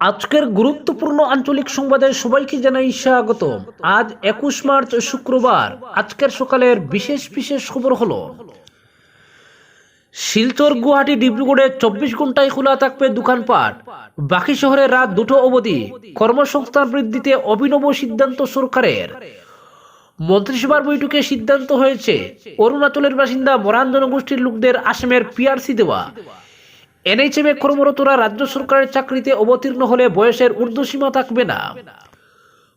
আজকের গুরুত্বপূর্ণ আঞ্চলিক সংবাদে সবাইকে জানাই স্বাগত আজ একুশ মার্চ, শুক্রবার। আজকের সকালের বিশেষ বিশেষ খবর হলো, শিলচর, গুয়াহাটি, ডিব্রুগড়ে চব্বিশ ঘন্টায় খোলা থাকবে দোকানপাট। বাকি শহরে রাত দুটো অবধি কর্মসংস্থান বৃদ্ধিতে অভিনব সিদ্ধান্ত সরকারের। মন্ত্রিসভার বৈঠকে সিদ্ধান্ত হয়েছে, অরুণাচলের বাসিন্দা মরান জনগোষ্ঠীর লোকদের আসামের পিআরসি দেওয়া। এনএইচএমে কর্মরতরা রাজ্য সরকারের চাকরিতে অবতীর্ণ হলে বয়সের ঊর্ধ্বসীমা থাকবে না।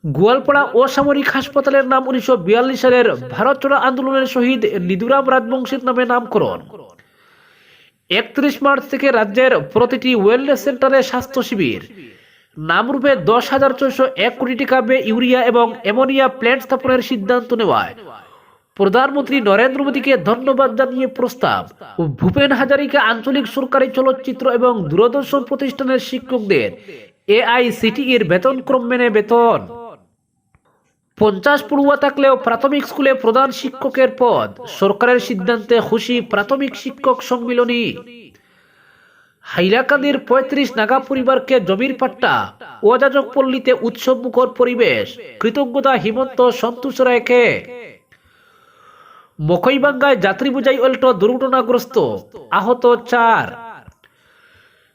গোয়ালপাড়া অসামরিক হাসপাতালের নাম উনিশশো বিয়াল্লিশ সালের ভারত চোড়া আন্দোলনের শহীদ নিদুরাম রাজবংশীর নামে নামকরণ। একত্রিশ মার্চ থেকে রাজ্যের প্রতিটি ওয়েলনেস সেন্টারে স্বাস্থ্য শিবির। নামরূপে দশ হাজার ছয়শো এক কোটি টাকা ইউরিয়া এবং অ্যামোনিয়া প্ল্যান্ট স্থাপনের সিদ্ধান্ত নেওয়ায়। প্রধানমন্ত্রী নরেন্দ্র মোদীকে ধন্যবাদ জানিয়ে প্রস্তাব ভূপেন হাজারিকা আঞ্চলিক সরকারি চলচ্চিত্র এবং দূরদর্শন প্রতিষ্ঠানের শিক্ষকদের এআইসিটিইর বেতনক্রম মেনে বেতন। পঞ্চাশ পড়ুয়া থাকলেও প্রাথমিক স্কুলে প্রধান শিক্ষকের পদ, সরকারের সিদ্ধান্তে খুশি প্রাথমিক শিক্ষক সম্মিলনী। হাইলাকান্দির পঁয়ত্রিশ নাগা পরিবারকে জমির পাট্টা, অযাজক পল্লীতে উৎসব মুখর পরিবেশ, কৃতজ্ঞতা হিমন্ত সন্তোষ রায়কে। মকইবাঙ্গায় যাত্রী বোঝাই অল্টো দুর্ঘটনাগ্রস্ত। আহত চার।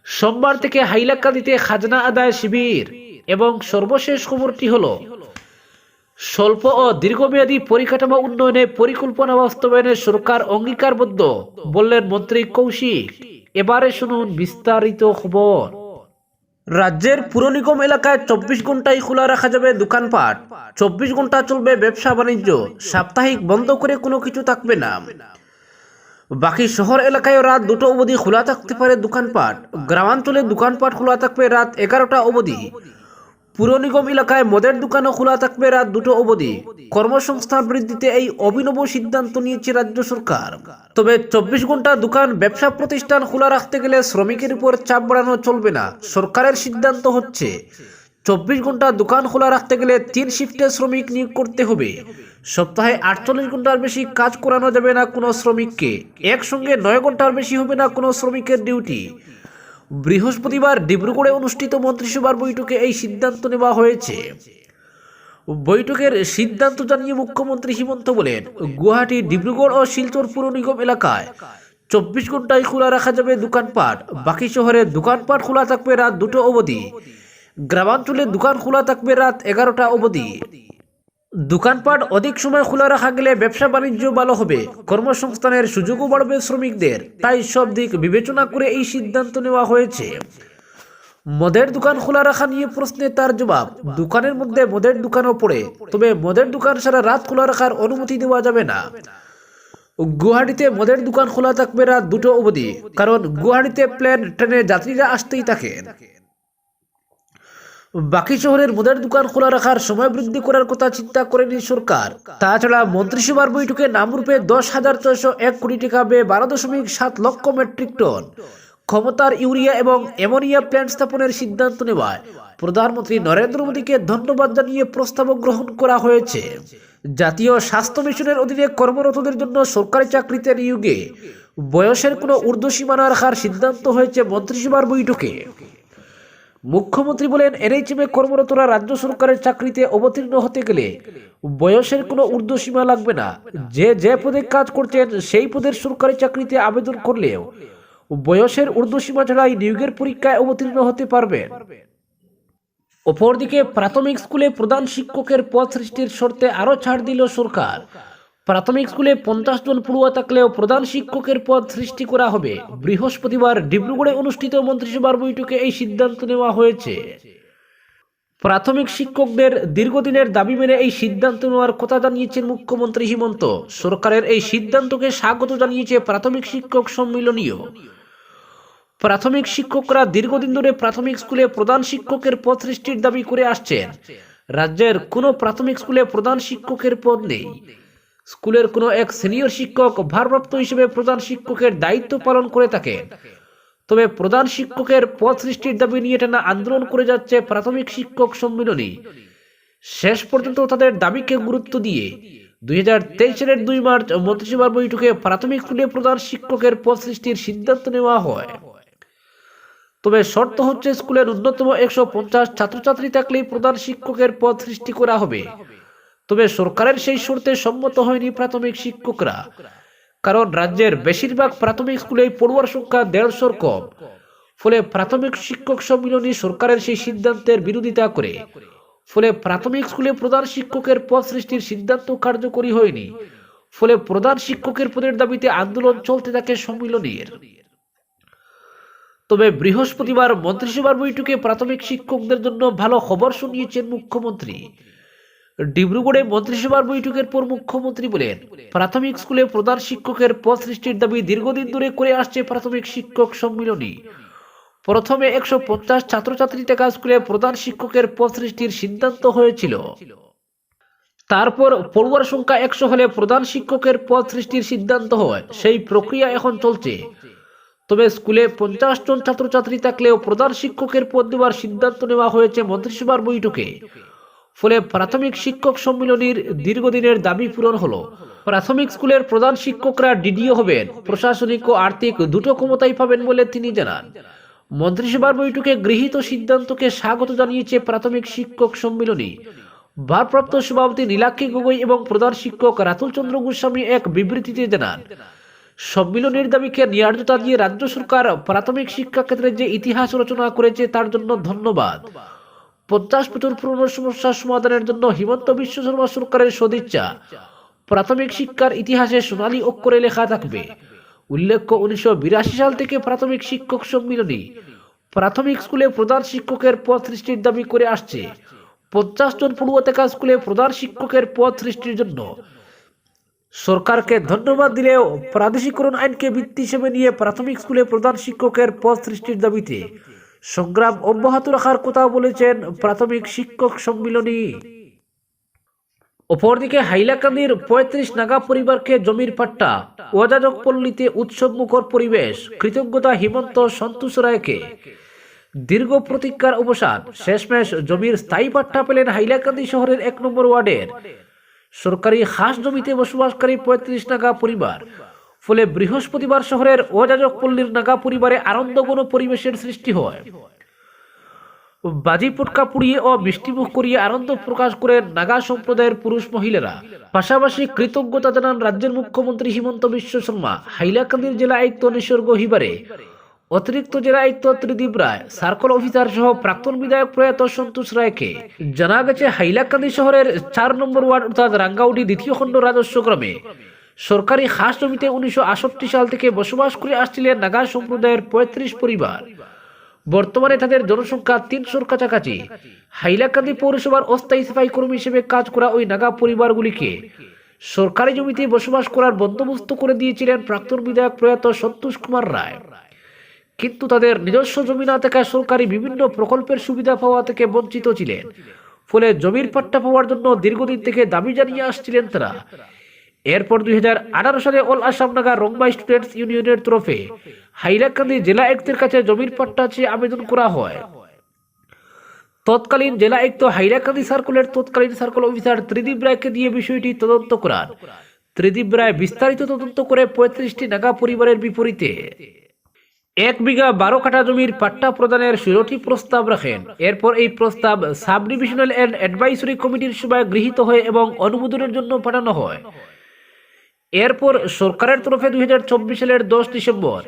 সোমবার থেকে হাইলাকান্দিতে খাজনা আদায় শিবির এবং সর্বশেষ খবরটি হল, স্বল্প ও দীর্ঘমেয়াদী পরিকাঠামো উন্নয়নে পরিকল্পনা বাস্তবায়নে সরকার অঙ্গীকারবদ্ধ বললেন মন্ত্রী কৌশিক। এবারে শুনুন বিস্তারিত খবর। রাজ্যের পুর নিগম এলাকায় চব্বিশ ঘন্টায় খোলা রাখা যাবে দোকানপাট। চব্বিশ ঘণ্টা চলবে ব্যবসা বাণিজ্য। সাপ্তাহিক বন্ধ করে কোনো কিছু থাকবে না। বাকি শহর এলাকায় রাত দুটো অবধি খোলা থাকতে পারে দোকানপাট। গ্রামাঞ্চলে দোকানপাট খোলা থাকবে রাত এগারোটা অবধি। পুর নিগম এলাকায় মদের দোকানও খোলা থাকবে রাত দুটো অবধি। কর্মসংস্থান বৃদ্ধিতে এই অভিনব সিদ্ধান্ত নিয়েছে রাজ্য সরকার। তবে চব্বিশ ঘণ্টা দোকান, ব্যবসা প্রতিষ্ঠান খোলা রাখতে গেলে শ্রমিকের উপর চাপ বাড়ানো চলবে না, সরকারের সিদ্ধান্ত হচ্ছে। চব্বিশ ঘণ্টা দোকান খোলা রাখতে গেলে তিন শিফটে শ্রমিক নিয়োগ করতে হবে। সপ্তাহে আটচল্লিশ ঘণ্টার বেশি কাজ করানো যাবে না কোনো শ্রমিককে, একসঙ্গে নয় ঘণ্টার বেশি হবে না কোনো শ্রমিকের ডিউটি। বৃহস্পতিবার ডিব্রুগড়ে অনুষ্ঠিত মন্ত্রিসভার বৈঠকে এই সিদ্ধান্ত নেওয়া হয়েছে। বৈঠকের সিদ্ধান্ত জানিয়ে মুখ্যমন্ত্রী হিমন্ত বলেন, গুয়াহাটি, ডিব্রুগড় ও শিলচর পুর নিগম এলাকায় চব্বিশ ঘন্টায় খোলা রাখা যাবে দোকানপাট। বাকি শহরে দোকানপাট খোলা থাকবে রাত দুটো অবধি। গ্রামাঞ্চলে দোকান খোলা থাকবে রাত এগারোটা অবধি। দোকানপাট অধিক সময় খোলা রাখা গেলে ব্যবসা বাণিজ্য ভালো হবে। কর্মসংস্থানের সুযোগও বাড়বে শ্রমিকদের। তাই সব দিক বিবেচনা করে এই সিদ্ধান্ত নেওয়া হয়েছে। মদের দোকান খোলা রাখা নিয়ে প্রশ্নে তার জবাব, দোকানের মধ্যে মদের দোকানও পড়ে। তবে মদের দোকান সারা রাত খোলা রাখার অনুমতি দেওয়া যাবে না। গুয়াহাটিতে মদের দোকান খোলা থাকবে রাত দুটো অবধি, কারণ গুয়াহাটিতে প্লেন, ট্রেনে যাত্রীরা আসতেই থাকেন বাকি শহরের মদের দোকান খোলা রাখার সময় বৃদ্ধি করার কথা চিন্তা করেনি সরকার। তাছাড়া মন্ত্রিসভার বৈঠকে নামরূপে দশ হাজার ছয়শো এক কোটি টাকা ব্যয়ে বারো দশমিক সাত লক্ষ মেট্রিক টন ক্ষমতার ইউরিয়া এবং অ্যামোনিয়া প্ল্যান্ট স্থাপনের সিদ্ধান্ত নেওয়ায় প্রধানমন্ত্রী নরেন্দ্র মোদীকে ধন্যবাদ জানিয়ে প্রস্তাব গ্রহণ করা হয়েছে। জাতীয় স্বাস্থ্য মিশনের অধীনে কর্মরতদের জন্য সরকারি চাকরিতে নিয়োগে বয়সের কোনো ঊর্ধ্বসীমা না রাখার সিদ্ধান্ত হয়েছে মন্ত্রিসভার বৈঠকে। মুখ্যমন্ত্রী বলেন এনএইচএমে কর্মরতরা রাজ্য সরকারের চাকরিতে অবতীর্ণ হতে গেলে বয়সের কোনো ঊর্ধ্বসীমা লাগবে না। যে যে পদে কাজ করছেন সেই পদের সরকারি চাকরিতে আবেদন করলেও বয়সের ঊর্ধ্বসীমা ছাড়াই নিয়োগের পরীক্ষায় অবতীর্ণ হতে পারবেন। অপরদিকে প্রাথমিক স্কুলে প্রধান শিক্ষকের পদ সৃষ্টির শর্তে আরও ছাড় দিল সরকার। প্রাথমিক স্কুলে পঞ্চাশ জন পড়ুয়া থাকলেও প্রধান শিক্ষকের পদ সৃষ্টি করা হবে। বৃহস্পতিবার ডিব্রুগড়ে অনুষ্ঠিত মন্ত্রিসভার বৈঠকে এই সিদ্ধান্ত নেওয়া হয়েছে। প্রাথমিক শিক্ষকদের দীর্ঘদিনের দাবি মেনে এই সিদ্ধান্ত নেওয়ার কথা জানিয়েছেন মুখ্যমন্ত্রী হিমন্ত। সরকারের এই সিদ্ধান্তকে স্বাগত জানিয়েছে প্রাথমিক শিক্ষক সম্মিলনীয়। প্রাথমিক শিক্ষকরা দীর্ঘদিন ধরে প্রাথমিক স্কুলে প্রধান শিক্ষকের পদ সৃষ্টির দাবি করে আসছেন। রাজ্যের কোনো প্রাথমিক স্কুলে প্রধান শিক্ষকের পদ নেই। স্কুলের কোনো এক সিনিয়র শিক্ষক ভারপ্রাপ্ত হিসেবে প্রধান শিক্ষকের দায়িত্ব পালন করে থাকেন তবে প্রধান শিক্ষকের পদ সৃষ্টির দাবি নিয়ে টানা আন্দোলন করে যাচ্ছে প্রাথমিক শিক্ষক সম্মিলনী। শেষ পর্যন্ত তাদের দাবিকে গুরুত্ব দিয়ে দুই হাজার তেইশ সালের দুই মার্চ মন্ত্রিসভার বৈঠকে প্রাথমিক স্কুলে প্রধান শিক্ষকের পদ সৃষ্টির সিদ্ধান্ত নেওয়া হয়। তবে শর্ত হচ্ছে স্কুলের অন্যতম একশো পঞ্চাশ ছাত্রছাত্রী থাকলেই প্রধান শিক্ষকের পদ সৃষ্টি করা হবে। তবে সরকারের সেই শর্তে সম্মত হয়নি প্রাথমিক শিক্ষকরা। কারণ রাজ্যের বেশিরভাগ প্রাথমিক স্কুলে পড়ুয়ার সংখ্যা দেড়শোর কম। ফলে প্রাথমিক শিক্ষক সম্মিলনী সরকারের সেই সিদ্ধান্তের বিরোধিতা করে। ফলে প্রাথমিক স্কুলে প্রধান শিক্ষকের পদ সৃষ্টির সিদ্ধান্ত কার্যকরী হয়নি। ফলে প্রধান শিক্ষকের পদের দাবিতে আন্দোলন চলতে থাকে সম্মিলনীর। তবে বৃহস্পতিবার মন্ত্রিসভার বৈঠকে প্রাথমিক শিক্ষকদের জন্য ভালো খবর শুনিয়েছেন মুখ্যমন্ত্রী। ডিব্রুগড়ে মন্ত্রিসভার বৈঠকের পর মুখ্যমন্ত্রী বলেন, প্রাথমিক স্কুলে প্রধান শিক্ষকের পদ সৃষ্টির দাবি দীর্ঘদিন ধরে করে আসছে প্রাথমিক শিক্ষক সম্মিলনী। প্রথমে একশো পঞ্চাশ ছাত্রছাত্রী টাকা স্কুলে প্রধান শিক্ষকের পদ সৃষ্টির সিদ্ধান্ত হয়েছিল। তারপর পড়ুয়ার সংখ্যা একশো হলে প্রধান শিক্ষকের পদ সৃষ্টির সিদ্ধান্ত হয়, সেই প্রক্রিয়া এখন চলছে। তবে স্কুলে পঞ্চাশ জন ছাত্রছাত্রী থাকলেও প্রধান শিক্ষকের পদ দেওয়ার সিদ্ধান্ত নেওয়া হয়েছে মন্ত্রিসভার বৈঠকে। ফলে প্রাথমিক শিক্ষক সম্মিলনীর দীর্ঘদিনের দাবি পূরণ হলো। প্রাথমিক স্কুলের প্রধান শিক্ষকরা ডিডিও হবেন, প্রশাসনিক ও আর্থিক দুটো ক্ষমতাই পাবেন বলে তিনি জানান। মন্ত্রিসভার বৈঠকে গৃহীত সিদ্ধান্তকে স্বাগত জানিয়েছে প্রাথমিক শিক্ষক সম্মিলনী। ভারপ্রাপ্ত সভাপতি নীলাক্ষী গগৈ এবং প্রধান শিক্ষক রাতুল চন্দ্র গোস্বামী এক বিবৃতিতে জানান, সম্মিলনের দাবিকে ন্যায্যতা দিয়ে রাজ্য সরকার প্রাথমিক শিক্ষা ক্ষেত্রে যে ইতিহাস রচনা করেছে তার জন্য ধন্যবাদ। পঞ্চাশ বছর পুরনো সমস্যার সমাধানের জন্য হিমন্ত বিশ্ব শর্মা সরকারের সদিচ্ছা। প্রাথমিক শিক্ষার ইতিহাসে সোনালী অক্ষরে লেখা থাকবে। উল্লেখ্য, উনিশশো বিরাশি সাল থেকে প্রাথমিক শিক্ষক সম্মিলনী। প্রাথমিক স্কুলে প্রধান শিক্ষকের পদ সৃষ্টির দাবি করে আসছে। পঞ্চাশ জন পড়ুয়া স্কুলে প্রধান শিক্ষকের পদ সৃষ্টির জন্য। সরকারকে ধন্যবাদ দিলেও প্রাদেশিকরণ আইনকে ভিত্তি হিসেবে নিয়ে প্রাথমিক স্কুলে প্রধান শিক্ষকের পদ সৃষ্টির দাবিতে সংগ্রাম অব্যাহত রাখার কথা বলেছেন প্রাথমিক শিক্ষক সম্মিলনী। অপরদিকে হাইলাকান্দির পঁয়ত্রিশ নাগা পরিবারকে জমির পাট্টা ওয়াজাজক পল্লীতে উৎসব মুখর পরিবেশ, কৃতজ্ঞতা হিমন্ত সন্তোষ রায়কে দীর্ঘ প্রতীক্ষার অবসান, শেষমেশ জমির স্থায়ী পাট্টা পেলেন হাইলাকান্দি শহরের এক নম্বর ওয়ার্ডের। সরকারি হাঁস জমিতে বসবাসকারী পঁয়ত্রিশ নাগা পরিবার ফলে বৃহস্পতিবার শহরের অযাজক পল্লীর নাগা পরিবারে আনন্দঘন পরিবেশের সৃষ্টি হয়। বাজি পুটকা পুড়িয়ে ও মিষ্টিমুখ করিয়ে আনন্দ প্রকাশ করেন নাগা সম্প্রদায়ের পুরুষ মহিলারা। পাশাপাশি কৃতজ্ঞতা জানান রাজ্যের মুখ্যমন্ত্রী হিমন্ত বিশ্ব শর্মা। হাইলাকান্দির জেলা আয়ুক্ত নিসর্গ হিবারে। অতিরিক্ত জেলা আয়ুক্ত ত্রিদীপ রায়, সার্কল অফিসার সহ প্রাক্তন বিধায়ক প্রয়াত সন্তোষ রায়কে। জানা গেছে, হাইলাকান্দি শহরের চার নম্বর ওয়ার্ড অর্থাৎ রাঙ্গাউটি দ্বিতীয় খণ্ড রাজস্ব গ্রামে। সরকারি হাঁস জমিতে উনিশশো সাল থেকে বসবাস করে আসছিলেন নাগা সম্প্রদায়ের পঁয়ত্রিশ পরিবার। বর্তমানে তাদের জনসংখ্যা তিনশোর কাছাকাছি। হাইলাকান্দি পৌরসভার অস্থায়ী সাফাই কর্মী হিসেবে কাজ করা ওই নাগা পরিবারগুলিকে সরকারি জমিতে বসবাস করার বন্দোবস্ত করে দিয়েছিলেন প্রাক্তন বিধায়ক প্রয়াত সন্তোষ কুমার রায়। কিন্তু তাদের নিজস্ব জমি না থাকায় সরকারি বিভিন্ন প্রকল্পের সুবিধা পাওয়া থেকে বঞ্চিত ছিলেন। ফলে জমির পাট্টা পাওয়ার জন্য দীর্ঘদিন থেকে দাবি জানিয়ে আসছিলেন তারা। এরপর দুই হাজার আঠারো সালে অল আসাম নাগা রংবা স্টুডেন্টস ইউনিয়নের তরফে হাইলাকান্দি জেলা আয়ুক্তের কাছে জমির পাট্টা চেয়ে আবেদন করা হয়। তৎকালীন জেলা আয়ুক্ত হাইলাকান্দি সার্কুলের তৎকালীন সার্কুল অফিসার ত্রিদীপ রায়কে দিয়ে বিষয়টি তদন্ত করান। ত্রিদীপ রায় বিস্তারিত তদন্ত করে পঁয়ত্রিশটি নাগা পরিবারের বিপরীতে এক বিঘা বারো কাঠা জমির পাট্টা প্রদানের ষোলোটি প্রস্তাব রাখেন। এরপর এই প্রস্তাব সাব ডিভিশনাল অ্যান্ড অ্যাডভাইসরি কমিটির সভায় গৃহীত হয় এবং অনুমোদনের জন্য পাঠানো হয়। এরপর সরকারের তরফে দুই হাজার চব্বিশ সালের দশ ডিসেম্বর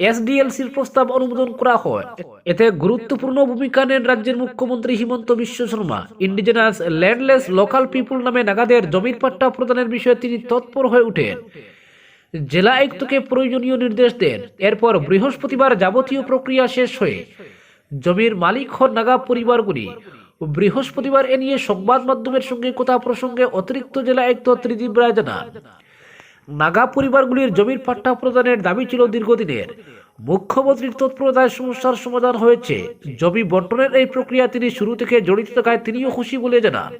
এসডিএলসির প্রস্তাব অনুমোদন করা হয়। এতে গুরুত্বপূর্ণ ভূমিকা নেন রাজ্যের মুখ্যমন্ত্রী Himanta Biswa Sarma. Indigenous landless local people নামে নাগাদের জমির পাট্টা প্রদানের বিষয়ে তিনি তৎপর হয়ে ওঠেন জেলা আয়ুক্তকে প্রয়োজনীয় নির্দেশ দেন। এরপর বৃহস্পতিবার যাবতীয় প্রক্রিয়া শেষ হয়ে জমির মালিক হন নাগা পরিবারগুলি। বৃহস্পতিবার এ নিয়ে সংবাদ মাধ্যমের সঙ্গে কথা প্রসঙ্গে অতিরিক্ত জেলা আয়ুক্ত ত্রিদীপ রায় জানান। নাগা পরিবারগুলির জমির পাট্টা প্রদানের দাবি ছিল দীর্ঘদিনের। মুখ্যমন্ত্রীর তৎপরতায় সমস্যার সমাধান হয়েছে। জমি বন্টনের এই প্রক্রিয়া তিনি শুরু থেকে জড়িত থাকায় তিনিও খুশি বলে জানান।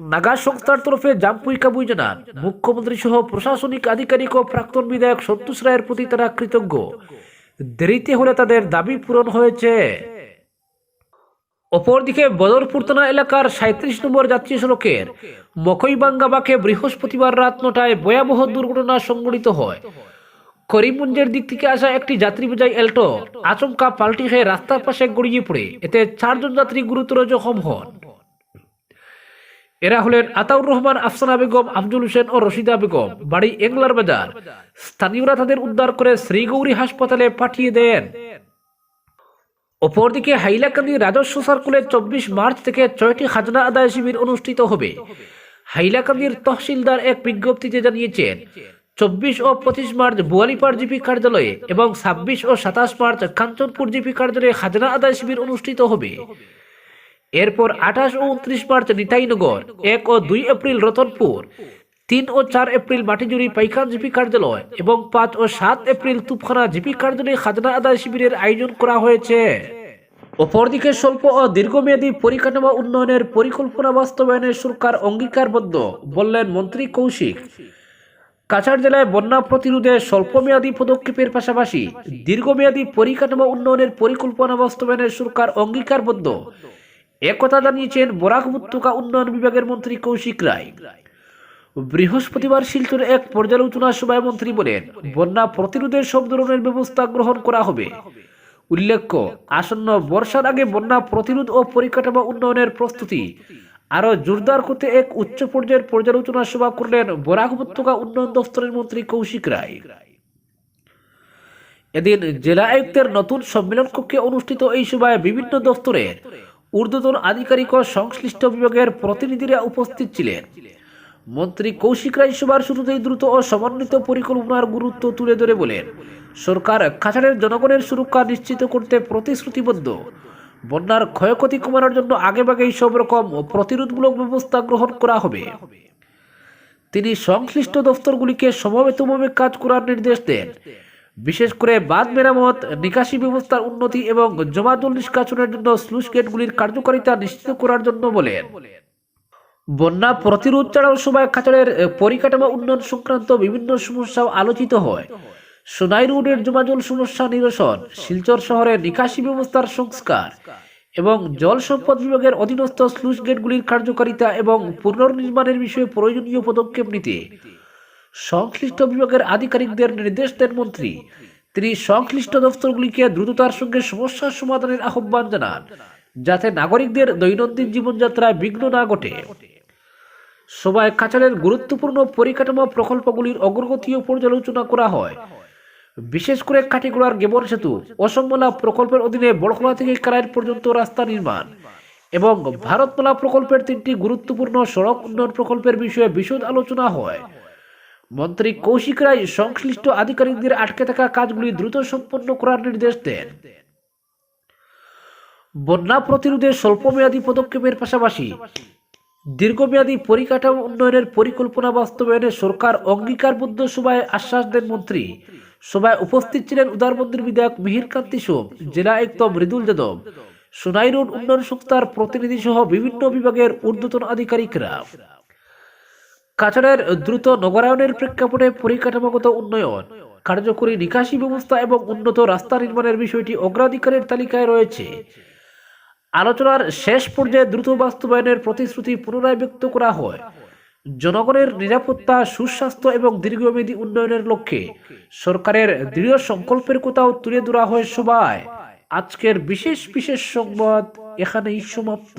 নাগা সংস্থার তরফে জাম্পুই কাবুই জানান মুখ্যমন্ত্রী সহ প্রশাসনিক আধিকারিক ও প্রাক্তন বিধায়ক সন্তোষ রায়ের প্রতি তারা কৃতজ্ঞ। দেরিতে হলে তাদের দাবি পূরণ হয়েছে। অপরদিকে বদরপুর থানা এলাকার সাঁত্রিশ নম্বর জাতীয় সড়কের মকইবাঙ্গা বাঁকে বৃহস্পতিবার রাত নটায় ভয়াবহ দুর্ঘটনা সংঘটিত হয়। করিমগঞ্জের দিক থেকে আসা একটি যাত্রী বোঝাই এল্টো আচমকা পাল্টি হয়ে রাস্তার পাশে গড়িয়ে পড়ে। এতে চারজন যাত্রী গুরুতর জখম হন। এরা হলেন আতাউর রহমান, আফসানা বেগম, আফজুল হোসেন ও রশিদা বেগম। বাড়ি এংলার বাজার। স্থানীয়রা তাদের উদ্ধার করে শ্রীগৌরী হাসপাতালে পাঠিয়ে দেন। অপরদিকে হাইলাকান্দি রাজস্ব সার্কুলে চব্বিশ মার্চ থেকে ছয়টি খাজনা আদায় শিবির অনুষ্ঠিত হবে। হাইলাকান্দির তহসিলদার এক বিজ্ঞপ্তিতে জানিয়েছেন, চব্বিশ ও পঁচিশ মার্চ বুয়ালিপাড় জিপি কার্যালয়ে এবং ছাব্বিশ ও সাতাশ মার্চ কাঞ্চনপুর জিপি কার্যালয়ে খাজনা আদায় শিবির অনুষ্ঠিত হবে। এরপর আঠাশ ও উনত্রিশ মার্চ নিতাইনগর, এক ও দুই এপ্রিল রতনপুর তিন ও চার এপ্রিল মাটিজুড়ি পাইকান জিপি কার্যালয় এবং পাঁচ ও সাত এপ্রিল তুপখানা জিপি কার্যালয়ে খাজনা আদায় শিবিরের আয়োজন করা হয়েছে। অপরদিকে স্বল্প ও দীর্ঘমেয়াদী পরিকাঠামো উন্নয়নের পরিকল্পনা বাস্তবায়নের সরকার অঙ্গীকারবদ্ধ বললেন মন্ত্রী কৌশিক। কাছাড় জেলায় বন্যা প্রতিরোধে স্বল্পমেয়াদী পদক্ষেপের পাশাপাশি দীর্ঘমেয়াদী পরিকাঠামো উন্নয়নের পরিকল্পনা বাস্তবায়নের সরকার অঙ্গীকারবদ্ধ। একথা জানিয়েছেন বরাক উপত্যকা উন্নয়ন বিভাগের মন্ত্রী কৌশিক রায়। বৃহস্পতিবার শিলচরে এক পর্যালোচনা সভায় মন্ত্রী বলেন, বন্যা প্রতিরোধের সব ধরনের ব্যবস্থা গ্রহণ করা হবে। উল্লেখ্য, আসন্ন বর্ষার আগে বন্যা প্রতিরোধ ও পরিকাঠামো উন্নয়নের প্রস্তুতি আরও জোরদার করতে এক উচ্চ পর্যায়ের পর্যালোচনা সভা করলেন বরাক উপত্যকা উন্নয়ন দফতরের মন্ত্রী কৌশিক রায়। এদিন জেলা আয়ুক্তের নতুন সম্মেলন কক্ষে অনুষ্ঠিত এই সভায় বিভিন্ন দফতরের ঊর্ধ্বতন আধিকারিক ও সংশ্লিষ্ট বিভাগের প্রতিনিধিরা উপস্থিত ছিলেন। মন্ত্রী কৌশিক রায় শুরুতেই দ্রুত ও সমন্বিত পরিকল্পনার গুরুত্ব তুলে ধরে বলেন, সরকার কাছাড়ের জনগণের সুরক্ষা নিশ্চিত করতে প্রতিশ্রুতিবদ্ধ। বন্যার ক্ষয়ক্ষতি কমানোর জন্য আগেভাগেই সব রকম প্রতিরোধমূলক ব্যবস্থা গ্রহণ করা হবে। তিনি সংশ্লিষ্ট দফতরগুলিকে সমবেতভাবে কাজ করার নির্দেশ দেন। বিশেষ করে বাঁধ মেরামত, নিকাশি ব্যবস্থার উন্নতি এবং জমাজল নিষ্কাশনের জন্য স্লুস গেটগুলির কার্যকারিতা নিশ্চিত করার জন্য বলেন। বন্যা প্রতিরোধ ছাড়াও সময় কাছাড়ের পরিকাঠামো উন্নয়ন সংক্রান্ত বিভিন্ন সমস্যাও আলোচিত হয়। সোনাই রোডের জমাজল সমস্যা নিরসন, শিলচর শহরের নিকাশি ব্যবস্থার সংস্কার এবং জল সম্পদ বিভাগের অধীনস্থ স্লুস গেটগুলির কার্যকারিতা এবং পুনর্নির্মাণের বিষয়ে প্রয়োজনীয় পদক্ষেপ নিতে সংশ্লিষ্ট বিভাগের আধিকারিকদের নির্দেশ দেন মন্ত্রী। তিনি সংশ্লিষ্ট দফতরগুলিকে দ্রুততার সঙ্গে সমস্যার সমাধানের আহ্বান জানান, যাতে নাগরিকদের দৈনন্দিন জীবনযাত্রায় বিঘ্ন না ঘটে। সভায় কাছাড়ের গুরুত্বপূর্ণ পরিকাঠামো প্রকল্পগুলির অগ্রগতিও পর্যালোচনা করা হয়। বিশেষ করে কাটিগোড়ার গেবর সেতু অসমমালা প্রকল্পের অধীনে বড়খোলা থেকে কারাইল পর্যন্ত রাস্তা নির্মাণ এবং ভারতমালা প্রকল্পের তিনটি গুরুত্বপূর্ণ সড়ক উন্নয়ন প্রকল্পের বিষয়ে বিশদ আলোচনা হয়। মন্ত্রী কৌশিক রায় সংশ্লিষ্ট আধিকারিকদের আটকে থাকা কাজগুলি দ্রুত সম্পন্ন করার নির্দেশ দেন। বন্যা প্রতিরোধে স্বল্পমেয়াদী পদক্ষেপের পাশাপাশি দীর্ঘমেয়াদী পরিকাঠামো উন্নয়নের পরিকল্পনা বাস্তবায়নে সরকার অঙ্গীকারবদ্ধ সভায় আশ্বাস দেন মন্ত্রী। সভায় উপস্থিত ছিলেন উদারবন্দির বিধায়ক মিহির কান্তি সোম, জেলা আয়ুক্ত মৃদুল যাদব, সোনাই রোড উন্নয়ন সংস্থার প্রতিনিধি সহ বিভিন্ন বিভাগের ঊর্ধ্বতন আধিকারিকরা। কাছাড়ের দ্রুত নগরায়নের প্রেক্ষাপটে পরিকাঠামোগত উন্নয়ন, কার্যকরী নিকাশি ব্যবস্থা এবং উন্নত রাস্তা নির্মাণের বিষয়টি অগ্রাধিকারের তালিকায় রয়েছে। আলোচনার শেষ পর্যায়ে দ্রুত বাস্তবায়নের প্রতিশ্রুতি পুনরায় ব্যক্ত করা হয়। জনগণের নিরাপত্তা, সুস্বাস্থ্য এবং দীর্ঘমেয়াদী উন্নয়নের লক্ষ্যে সরকারের দৃঢ় সংকল্পের কথাও তুলে ধরা হয় সবাই আজকের বিশেষ বিশেষ সংবাদ এখানেই সমাপ্ত।